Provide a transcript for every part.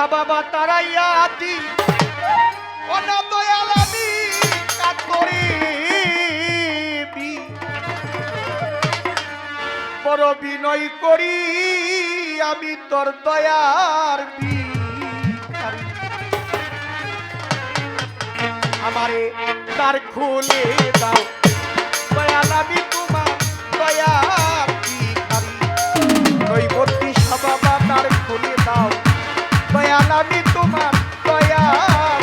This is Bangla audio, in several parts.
দৈবতী সাবাবা তারাইয়া আতি অনাদয়াল আমি কাতরে বি বড় বিনয় করি, আমি তোর দয়ার ভিখারি। আমারে তার খুলে দাও দয়াল আমি তোমার দয়ার ভিখারি। নৈবতী সবাবা তার খুলে দাও দয়াল আমি তোমার দয়ার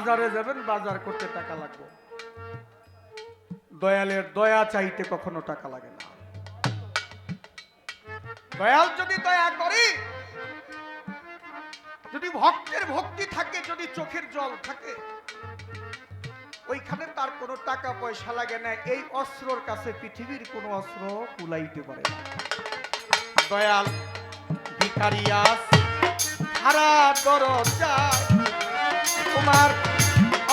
বাজারে যাবেন, বাজার করতে টাকা লাগবে। দয়ালের দয়া চাইতে কখনো টাকা লাগে না। দয়াল যদি দয়া করি, যদি ভক্তের ভক্তি থাকে, যদি চোখের জল থাকে, ওইখানে তার কোনো টাকা পয়সা লাগে না। এই অস্ত্রর কাছে পৃথিবীর কোনো অস্ত্র কুলাইতে পারে দয়াল ভিকারিয়াস হারা দরজা তোমার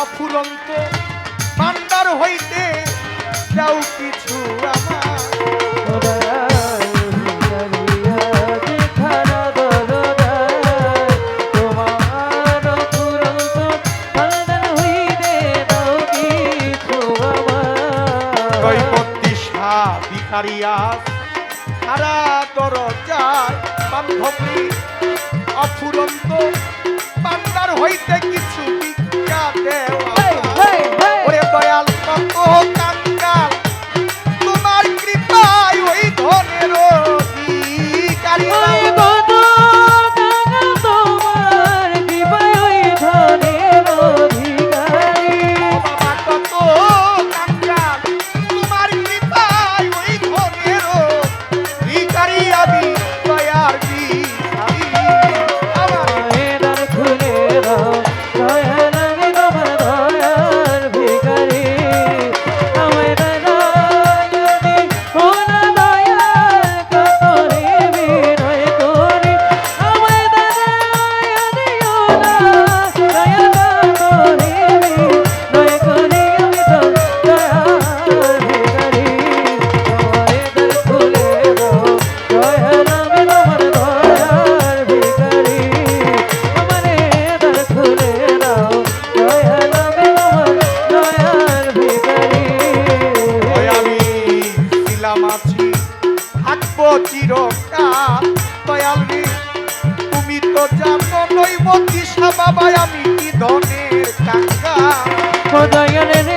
অফুরন্ত ভান্ডার হইতে যাও কিছু আমার। শাহ ভিকারিয়াস সারা দরজায় বান্ধবী, অফুরন্ত পান্ডার হইতে কিছু চিরকাল। দয়াল রে তুমি তো জানো নৈবতী বাবাই আমি কি রে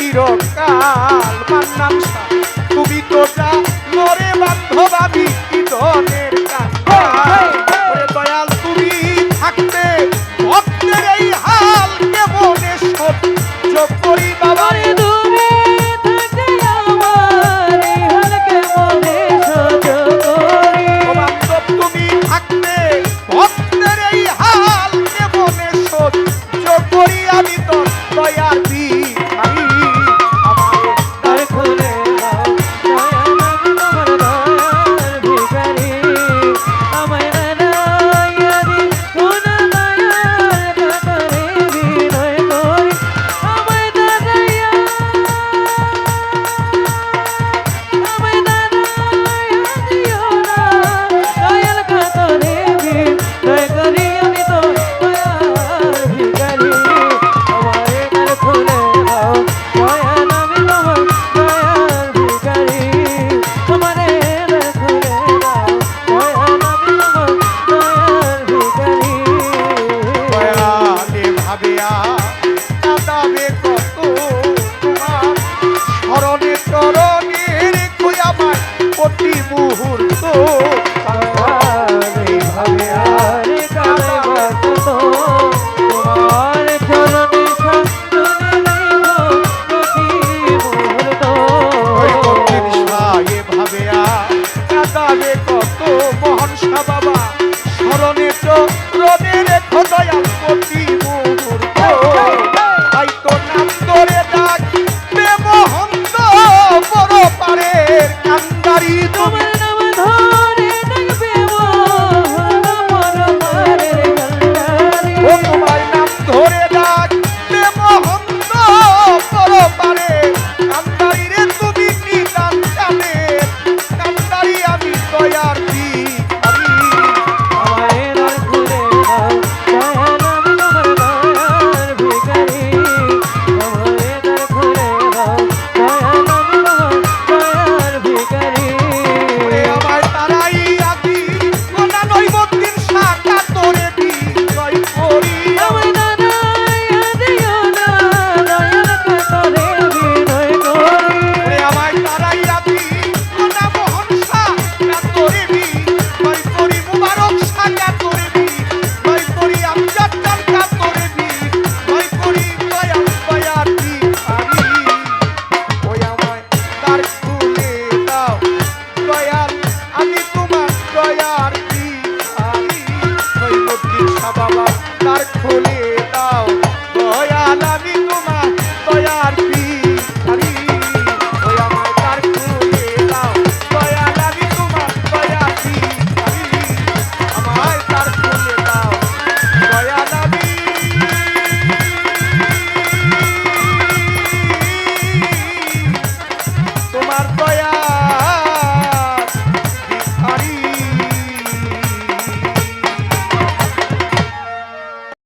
চিরকাল মান্নাম তুমি তোটা মরে বান্ধব আমি Uhuru. আর কি? আমি কৈবতী বাবা তার খুলে দাও।